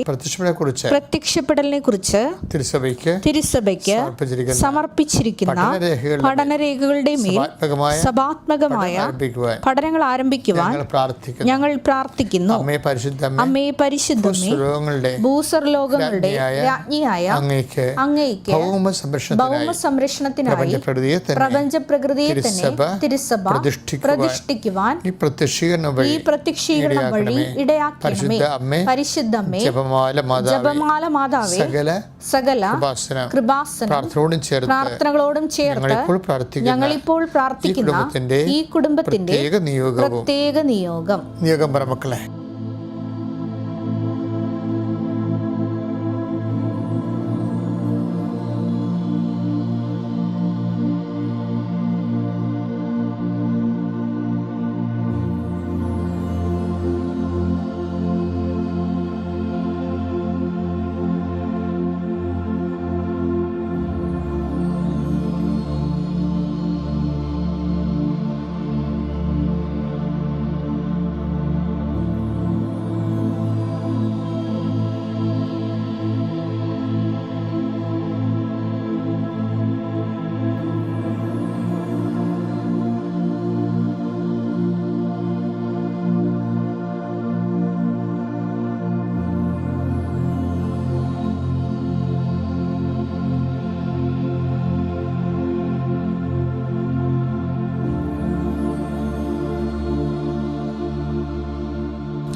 കുറിച്ച് പ്രത്യക്ഷപ്പെടലിനെ കുറിച്ച് തിരുസഭയ്ക്ക് തിരുസഭയ്ക്ക് സമർപ്പിച്ചിരിക്കുന്ന പഠനരേഖകളുടെ മേൽ സഭാത്മകമായ പഠനങ്ങൾ ആരംഭിക്കുവാൻ ഞങ്ങൾ പ്രാർത്ഥിക്കുന്നു. അമ്മേ പരിശുദ്ധമേ ഭൂസർ ലോകങ്ങളുടെ രാജ്ഞിയായ അങ്ങേക്ക് അങ്ങേക്ക് ഭൗമ സംരക്ഷണത്തിനായി പ്രപഞ്ച പ്രകൃതിയെ തന്നെ തിരുസഭ പ്രതിഷ്ഠിക്കുവാൻ ഈ പ്രത്യക്ഷീകരണം വഴി ഇടയാക്കണമേ. പരിശുദ്ധ അമ്മേ പരിശുദ്ധമേ ജപമാല ജപമാല മാതാവേ സകല സകല പ്രാർത്ഥനയോടും ചേർത്ത് പ്രാർത്ഥനകളോടും ചേർത്ത് ഞങ്ങളിപ്പോൾ പ്രാർത്ഥിക്കുന്ന ഈ കുടുംബത്തിന്റെ പ്രത്യേക നിയോഗം. നിയോഗം പറ മക്കളെ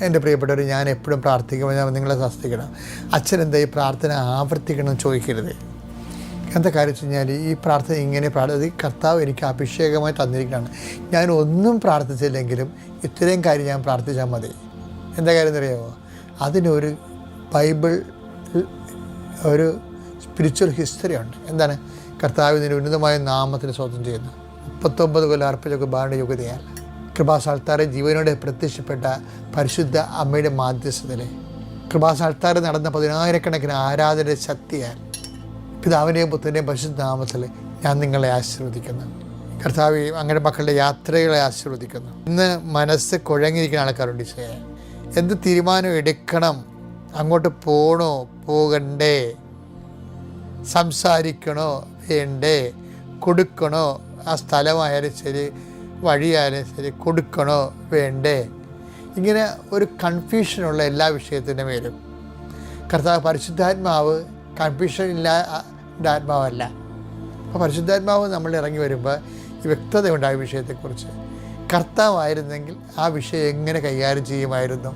എന്റെ പ്രിയപ്പെട്ടവർ ഞാൻ എപ്പോഴും പ്രാർത്ഥിക്കുമ്പോൾ ഞാൻ നിങ്ങളെ ശാസ്ത്രിക്കണം അച്ഛനെന്താ ഈ പ്രാർത്ഥന ആവർത്തിക്കണം ചോദിക്കരുത്. എന്താ കാര്യം വെച്ച് കഴിഞ്ഞാൽ ഈ പ്രാർത്ഥന ഇങ്ങനെ പ്രാർത്ഥന കർത്താവ് എനിക്ക് അഭിഷേകമായി തന്നിരിക്കുകയാണ്. ഞാൻ ഒന്നും പ്രാർത്ഥിച്ചില്ലെങ്കിലും ഇത്രയും കാര്യം ഞാൻ പ്രാർത്ഥിച്ചാൽ മതി. എന്താ കാര്യം എന്നറിയാമോ അതിനൊരു ബൈബിൾ ഒരു സ്പിരിച്വൽ ഹിസ്റ്ററി ഉണ്ട്. എന്താണ്? കർത്താവ് ഉന്നതമായ നാമത്തിന് സ്വന്തം ചെയ്യുന്നു. മുപ്പത്തൊമ്പത് കൊല്ലം അർപ്പിച്ച കുർബാനയുടെ യോഗ്യതയാൽ കൃപാസാൽത്താറെ ജീവനോടെ പ്രത്യക്ഷപ്പെട്ട പരിശുദ്ധ അമ്മയുടെ മാധ്യസ്ഥതയിലെ. കൃപാസാൽത്താറ് നടന്ന പതിനായിരക്കണക്കിന് ആരാധന ശക്തിയാൽ പിതാവിന്റെയും പുത്രന്റെയും പരിശുദ്ധ നാമത്തിൽ ഞാൻ നിങ്ങളെ ആശീർവദിക്കുന്നു. കർത്താവ് അങ്ങനെ മക്കളുടെ യാത്രകളെ ആശീർവദിക്കുന്നു. ഇന്ന് മനസ്സ് കുഴങ്ങിയിരിക്കുന്ന ആൾക്കാരുണ്ട് ഈശോയെ. എന്ത് തീരുമാനം എടുക്കണം? അങ്ങോട്ട് പോകണോ പോകണ്ടേ? സംസാരിക്കണോ? വേണ്ടേ? കൊടുക്കണോ? ആ സ്ഥലമായാലും ശരി വഴിയായാലും ശരി കൊടുക്കണോ വേണ്ടേ? ഇങ്ങനെ ഒരു കൺഫ്യൂഷനുള്ള എല്ലാ വിഷയത്തിന്റെ മേലും. കർത്താവ് പരിശുദ്ധാത്മാവ് കൺഫ്യൂഷൻ ഇല്ല ആത്മാവല്ല. അപ്പോൾ പരിശുദ്ധാത്മാവ് നമ്മൾ ഇറങ്ങി വരുമ്പോൾ വ്യക്തത ഉണ്ടായ വിഷയത്തെക്കുറിച്ച് കർത്താവായിരുന്നെങ്കിൽ ആ വിഷയം എങ്ങനെ കൈകാര്യം ചെയ്യുമായിരുന്നു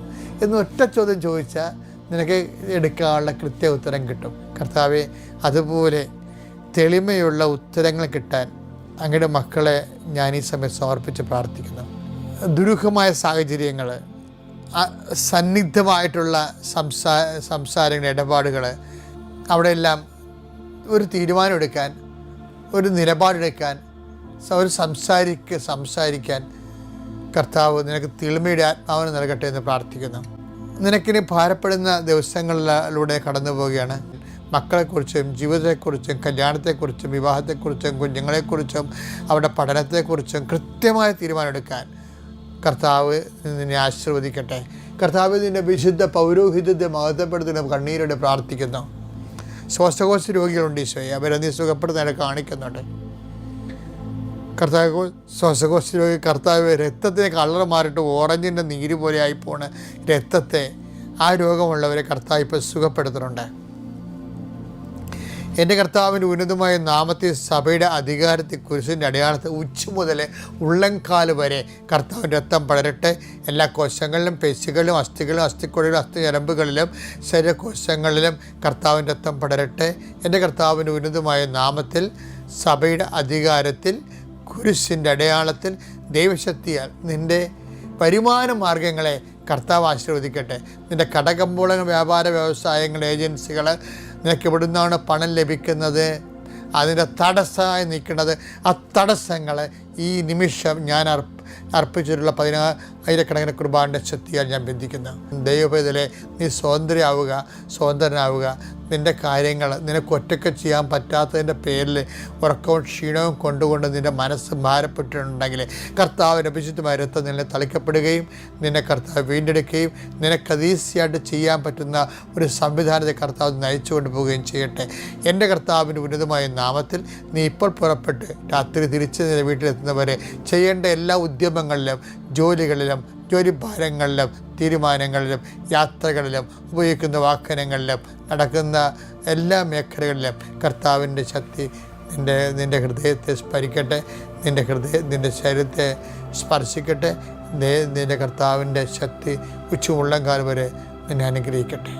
എന്ന് ഒറ്റ ചോദ്യം ചോദിച്ചാൽ നിനക്ക് എടുക്കാനുള്ള കൃത്യ ഉത്തരം കിട്ടും. കർത്താവെ അതുപോലെ തെളിമയുള്ള ഉത്തരങ്ങൾ കിട്ടാൻ അങ്ങയുടെ മക്കളെ ഞാൻ ഈ സമയം സമർപ്പിച്ച് പ്രാർത്ഥിക്കുന്നു. ദുരൂഹമായ സാഹചര്യങ്ങൾ സന്നിഗ്ധമായിട്ടുള്ള സംസാ സംസാരങ്ങൾ ഇടപാടുകൾ അവിടെയെല്ലാം ഒരു തീരുമാനമെടുക്കാൻ ഒരു നിലപാടെടുക്കാൻ ഒരു സംസാരിക്ക സംസാരിക്കാൻ കർത്താവ് നിനക്ക് തിളിമയുടെ ആത്മാവിന് നൽകട്ടെ എന്ന് പ്രാർത്ഥിക്കുന്നു. നിനക്കിനി ഭാരപ്പെടുന്ന ദിവസങ്ങളിലൂടെ കടന്നു പോവുകയാണ് മക്കളെക്കുറിച്ചും ജീവിതത്തെക്കുറിച്ചും കല്യാണത്തെക്കുറിച്ചും വിവാഹത്തെക്കുറിച്ചും കുഞ്ഞുങ്ങളെക്കുറിച്ചും അവരുടെ പഠനത്തെക്കുറിച്ചും കൃത്യമായ തീരുമാനമെടുക്കാൻ കർത്താവ് നിന്നെ ആശീർവദിക്കട്ടെ. കർത്താവ് നിന്റെ വിശുദ്ധ പൗരോഹിത്യത്തെ മഹത്വപ്പെടുത്തുന്ന കണ്ണീരോടെ പ്രാർത്ഥിക്കുന്നു. ശ്വാസകോശ രോഗികളുണ്ട് ഈശോയെ. അവരെ നീ സുഖപ്പെടുന്നതിനെ കാണിക്കുന്നുണ്ട്. കർത്താവ് ശ്വാസകോശ രോഗി കർത്താവ് രക്തത്തിന് കളർ മാറിയിട്ട് ഓറഞ്ചിന്റെ നീര് പോലെ ആയിപ്പോണ് രക്തത്തെ ആ രോഗമുള്ളവരെ കർത്താവ് ഇപ്പോൾ സുഖപ്പെടുത്തുന്നുണ്ട്. എന്റെ കർത്താവിന്റെ ഉന്നതമായ നാമത്തിൽ സഭയുടെ അധികാരത്തെ കുരിശിന്റെ അടയാളത്തെ ഉച്ച മുതൽ ഉള്ളംകാൽ വരെ കർത്താവിന്റെ രക്തം പടരട്ടെ. എല്ലാ കോശങ്ങളിലും പേശികളിലും അസ്ഥികളിലും അസ്ഥിക്കുഴലിലും അസ്ഥി ഞരമ്പുകളിലും ശരീരകോശങ്ങളിലും കർത്താവിന്റെ രക്തം പടരട്ടെ. എന്റെ കർത്താവിന്റെ ഉന്നതമായ നാമത്തിൽ സഭയുടെ അധികാരത്തിൽ കുരിശിന്റെ അടയാളത്തിൽ ദൈവശക്തിയാൽ നിന്റെ വരുമാന മാർഗങ്ങളെ കർത്താവ് ആശീർവദിക്കട്ടെ. നിന്റെ കടകമ്പോളങ്ങൾ വ്യാപാര വ്യവസായങ്ങൾ ഏജൻസികൾ നിനക്ക് ഇവിടുന്നാണ് പണം ലഭിക്കുന്നത്. അതിന്റെ തടസ്സമായി നിൽക്കുന്നത്. ആ തടസ്സങ്ങളെ ഈ നിമിഷം ഞാൻ അർപ്പ അർപ്പിച്ചിട്ടുള്ള പതിനായിരക്കണക്കിന് കുർബാന്റെ ശക്തിയാൽ ഞാൻ ബന്ധിക്കുന്നു. ദൈവപേതലെ നീ സ്വതന്ത്രയാവുക സ്വതന്ത്രനാവുക. നിന്റെ കാര്യങ്ങൾ നിനക്ക് ഒറ്റയ്ക്ക് ചെയ്യാൻ പറ്റാത്തതിന്റെ പേരിൽ ഉറക്കവും ക്ഷീണവും കൊണ്ടുകൊണ്ട് നിന്റെ മനസ്സ് ഭാരപ്പെട്ടിട്ടുണ്ടെങ്കിൽ കർത്താവിന്റെ വിശുദ്ധമായ രക്തം നിന്നെ തളിക്കപ്പെടുകയും നിന്നെ കർത്താവ് വീണ്ടെടുക്കുകയും നിനക്കത് ഈസിയായിട്ട് ചെയ്യാൻ പറ്റുന്ന ഒരു സംവിധാനത്തെ കർത്താവ് നയിച്ചു കൊണ്ടുപോവുകയും ചെയ്യട്ടെ. എന്റെ കർത്താവിന്റെ ഉന്നതമായ നാമത്തിൽ നീ ഇപ്പോൾ പുറപ്പെട്ട് രാത്രി തിരിച്ച് നിന്റെ വീട്ടിലെത്തുന്നവരെ ചെയ്യേണ്ട എല്ലാ ഉദ്യമങ്ങളിലും ജോലികളിലും ജോലിഭാരങ്ങളിലും തീരുമാനങ്ങളിലും യാത്രകളിലും ഉപയോഗിക്കുന്ന വാഹനങ്ങളിലും നടക്കുന്ന എല്ലാ മേഖലകളിലും കർത്താവിന്റെ ശക്തി നിന്റെ നിന്റെ ഹൃദയത്തെ സ്മരിക്കട്ടെ നിന്റെ ഹൃദയ നിന്റെ ശരീരത്തെ സ്പർശിക്കട്ടെ നിന്റെ കർത്താവിന്റെ ശക്തി ഉച്ചമുള്ളംകാലം വരെ നിന്നെ അനുഗ്രഹിക്കട്ടെ.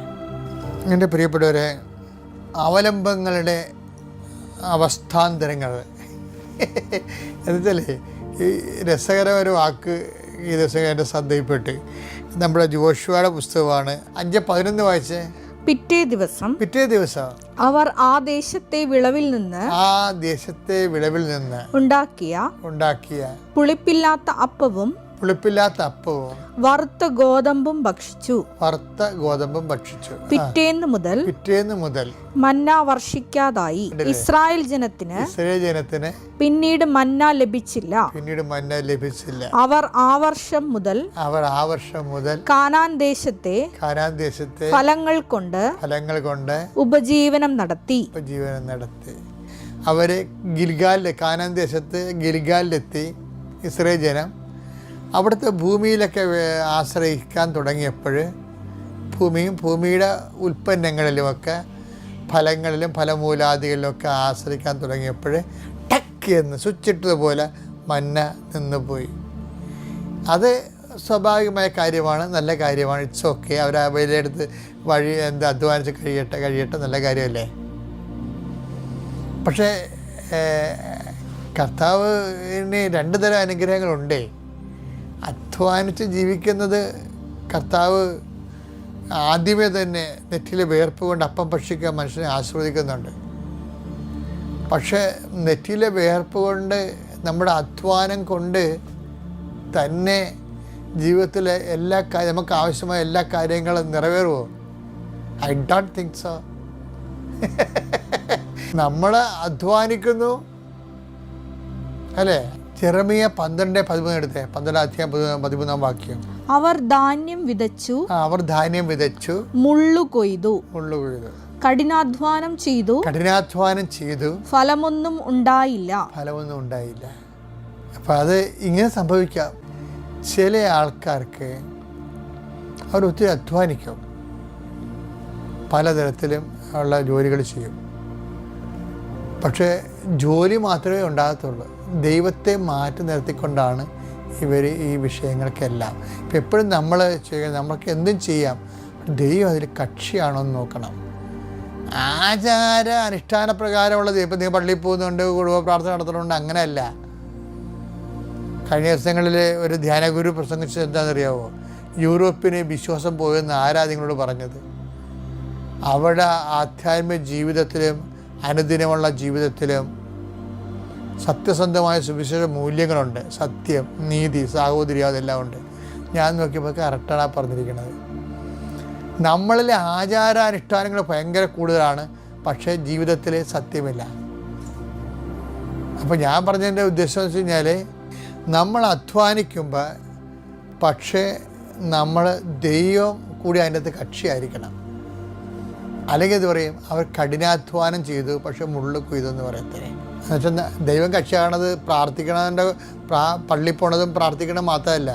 എന്റെ പ്രിയപ്പെട്ടവരെ അവലംബങ്ങളുടെ അവസ്ഥാന്തരങ്ങൾ. എന്നുവെച്ചാലേ ഈ രസകരമൊരു വാക്ക് ഈ ദിവസം എന്റെ ശ്രദ്ധയിൽപ്പെട്ട്. നമ്മുടെ ജോഷുവയുടെ പുസ്തകമാണ്. അഞ്ച് പതിനൊന്ന് വായിച്ചേ? പിറ്റേ ദിവസം പിറ്റേ ദിവസം. അവർ ആ ദേശത്തെ വിളവിൽ നിന്ന് ആ ദേശത്തെ വിളവിൽ നിന്ന് ഉണ്ടാക്കിയ ഉണ്ടാക്കിയ പുളിപ്പില്ലാത്ത അപ്പവും പുളിപ്പില്ലാത്ത അപ്പവും വറുത്ത ഗോതമ്പും ഭക്ഷിച്ചു. വറുത്ത ഗോതമ്പും ഭക്ഷിച്ചു. പിറ്റേന്ന് മുതൽ പിറ്റേന്ന് മുതൽ മന്ന വർഷിക്കാതായി. ഇസ്രായേൽ ജനത്തിന് ഇസ്രായേൽ ജനത്തിന് പിന്നീട് മന്ന ലഭിച്ചില്ല. പിന്നീട് മന്ന ലഭിച്ചില്ല. അവർ ആ വർഷം മുതൽ അവർ ആ വർഷം മുതൽ കാനാൻ ദേശത്തെ കാനാൻ ദേശത്തെ ഫലങ്ങൾ കൊണ്ട് ഫലങ്ങൾ കൊണ്ട് ഉപജീവനം നടത്തി. ഉപജീവനം നടത്തി. അവർ ഗിൽഗാലിൽ കാനാൻ ദേശത്ത് ഗിൽഗാലിലെത്തി. ഇസ്രേ ജനം അവിടുത്തെ ഭൂമിയിലൊക്കെ ആശ്രയിക്കാൻ തുടങ്ങിയപ്പോൾ ഭൂമിയും ഭൂമിയുടെ ഉൽപ്പന്നങ്ങളിലുമൊക്കെ ഫലങ്ങളിലും ഫലമൂലാദികളിലുമൊക്കെ ആശ്രയിക്കാൻ തുടങ്ങിയപ്പോൾ ടക്ക് എന്ന് സ്വിച്ചിട്ടതുപോലെ മന്ന നിന്നുപോയി. അത് സ്വാഭാവികമായ കാര്യമാണ് നല്ല കാര്യമാണ്. ഇറ്റ്സ് ഓക്കെ അവർ അവരെടുത്ത് വഴി എന്ത് അധ്വാനിച്ച് കഴിയട്ടെ കഴിയട്ടെ നല്ല കാര്യമല്ലേ? പക്ഷേ കർത്താവിന് രണ്ട് തരം അനുഗ്രഹങ്ങളുണ്ടേ. അധ്വാനിച്ച് ജീവിക്കുന്നത് കർത്താവ് ആദ്യമേ തന്നെ നെറ്റിലെ വേർപ്പ് കൊണ്ട് അപ്പം ഭക്ഷിക്കാൻ മനുഷ്യനെ ആസ്വദിക്കുന്നുണ്ട് പക്ഷേ നെറ്റിലെ വേർപ്പ് കൊണ്ട് നമ്മുടെ അധ്വാനം കൊണ്ട് തന്നെ ജീവിതത്തിലെ എല്ലാ കാര്യം നമുക്ക് ആവശ്യമായ എല്ലാ കാര്യങ്ങളും നിറവേറുമോ ഐ ഡോണ്ട് തിങ്ക് സോ. നമ്മൾ അധ്വാനിക്കുന്നു. അല്ലേ? ചെറമിയ പന്ത്രണ്ട് പതിമൂന്ന് എടുത്തേ. പന്ത്രണ്ട് അധ്യായം പതിമൂന്ന് വാക്യം. അവർ ധാന്യം വിതച്ചു. അവർ ധാന്യം വിതച്ചു. മുള്ളു കൊയ്തു. മുള്ളു കൊയ്തു. കഠിനാധ്വാനം ചെയ്തു. കഠിനാധ്വാനം ചെയ്തു. ഫലമൊന്നും ഉണ്ടായില്ല. ഫലമൊന്നും ഉണ്ടായില്ല. അപ്പം അത് ഇങ്ങനെ സംഭവിക്കാം. ചില ആൾക്കാർക്ക് അവർ ഒത്തിരി അധ്വാനിക്കും. പലതരത്തിലും ഉള്ള ജോലികൾ ചെയ്യും. പക്ഷേ ജോലി മാത്രമേ ഉണ്ടാകത്തുള്ളൂ. ദൈവത്തെ മാറ്റി നിർത്തിക്കൊണ്ടാണ് ഇവർ ഈ വിഷയങ്ങൾക്കെല്ലാം. ഇപ്പം എപ്പോഴും നമ്മൾ ചെയ്യുക നമുക്ക് എന്തും ചെയ്യാം. ദൈവം അതിൽ കക്ഷിയാണോ എന്ന് നോക്കണം. ആചാര അനുഷ്ഠാന പ്രകാരമുള്ള ദൈവം നീ പള്ളിയിൽ പോകുന്നുണ്ട് കുടുംബ പ്രാർത്ഥന നടത്തുന്നുണ്ട് അങ്ങനെയല്ല. കഴിഞ്ഞ ദിവസങ്ങളിൽ ഒരു ധ്യാനഗുരു പ്രസംഗിച്ചത് എന്താണെന്നറിയാവോ? യൂറോപ്പിന് വിശ്വാസം പോയെന്ന് ആരാ നിങ്ങളോട് പറഞ്ഞത്? അവിടെ ആധ്യാത്മിക ജീവിതത്തിലും അനുദിനമുള്ള ജീവിതത്തിലും സത്യസന്ധമായ സുവിശേഷ മൂല്യങ്ങളുണ്ട്. സത്യം നീതി സാഹോദര്യം അതെല്ലാം ഉണ്ട്. ഞാൻ നോക്കിയപ്പോൾ കറക്റ്റാണ് ആ പറഞ്ഞിരിക്കുന്നത്. നമ്മളിലെ ആചാരാനുഷ്ഠാനങ്ങൾ ഭയങ്കര കൂടുതലാണ് പക്ഷേ ജീവിതത്തിൽ സത്യമില്ല. അപ്പോൾ ഞാൻ പറഞ്ഞതിന്റെ ഉദ്ദേശം എന്ന് വെച്ച് കഴിഞ്ഞാൽ നമ്മൾ അധ്വാനിക്കുമ്പോൾ പക്ഷേ നമ്മൾ ദൈവം കൂടി അതിന്റെ അകത്ത് കക്ഷിയായിരിക്കണം. അല്ലെങ്കിൽ എന്ത് പറയും? അവർ കഠിനാധ്വാനം ചെയ്തു പക്ഷെ മുള്ളു കൊയ്തെന്ന് എന്നുവെച്ചാൽ ദൈവം കക്ഷിയാണത് പ്രാർത്ഥിക്കണതിന്റെ പ്രാ പള്ളി പോണതും പ്രാർത്ഥിക്കണം മാത്രമല്ല.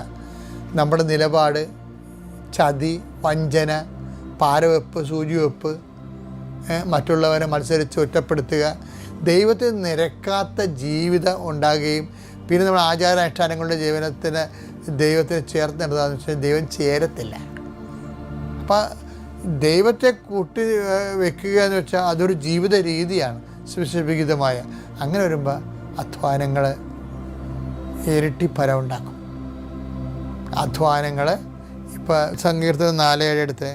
നമ്മുടെ നിലപാട് ചതി വഞ്ചന പാരവെപ്പ് സൂചിവെപ്പ് മറ്റുള്ളവരെ മത്സരിച്ച് ഒറ്റപ്പെടുത്തുക ദൈവത്തിൽ നിരക്കാത്ത ജീവിതം ഉണ്ടാകുകയും പിന്നെ നമ്മൾ ആചാരാനുഷ്ഠാനങ്ങളുടെ ജീവനത്തിന് ദൈവത്തിന് ചേർത്ത് വെച്ചാൽ ദൈവം ചേരത്തില്ല. അപ്പം ദൈവത്തെ കൂട്ടി വെക്കുക എന്ന് വെച്ചാൽ അതൊരു ജീവിത രീതിയാണ് സുവിശേഷിതമായ അങ്ങനെ വരുമ്പോൾ അധ്വാനങ്ങൾ ഇരട്ടി ഫലം ഉണ്ടാക്കും അധ്വാനങ്ങൾ ഇപ്പം സങ്കീർത്തനം നാല് ഏഴ് എടുത്ത്.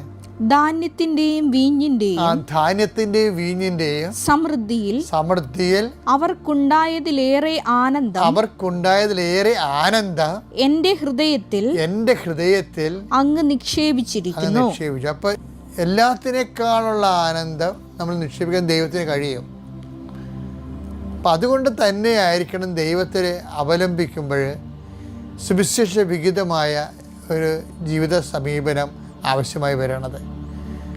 ധാന്യത്തിന്റെയും വീഞ്ഞിന്റെയും ധാന്യത്തിന്റെയും വീഞ്ഞിന്റെയും സമൃദ്ധിയിൽ സമൃദ്ധിയിൽ അവർക്കുണ്ടായതിലേറെ ആനന്ദം അവർക്കുണ്ടായതിലേറെ ആനന്ദം എന്റെ ഹൃദയത്തിൽ എന്റെ ഹൃദയത്തിൽ അങ്ങ് അങ്ങ് നിക്ഷേപിച്ചിരിക്കുന്നു നിക്ഷേപിച്ചു. അപ്പൊ എല്ലാത്തിനേക്കാളുള്ള ആനന്ദം നമ്മൾ നിക്ഷേപിക്കാൻ ദൈവത്തിന് കഴിയും. അപ്പം അതുകൊണ്ട് തന്നെ ആയിരിക്കണം ദൈവത്തെ അവലംബിക്കുമ്പോൾ സുവിശേഷ വിഹിതമായ ഒരു ജീവിത സമീപനം ആവശ്യമായി വരണത്.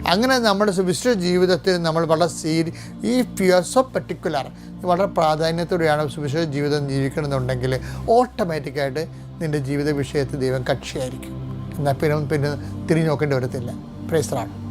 അങ്ങനെ നമ്മുടെ സുവിശേഷ ജീവിതത്തിൽ നമ്മൾ വളരെ സീരി ഈ ഓഫ് പെർട്ടിക്കുലർ വളരെ പ്രാധാന്യത്തോടെയാണ് സുവിശേഷ ജീവിതം ജീവിക്കണമെന്നുണ്ടെങ്കിൽ ഓട്ടോമാറ്റിക്കായിട്ട് നിന്റെ ജീവിത വിഷയത്തിൽ ദൈവം കക്ഷിയായിരിക്കും. എന്നാൽ പിന്നെ പിന്നെ തിരിഞ്ഞു നോക്കേണ്ടി വരത്തില്ല. പ്രൈസറാണ്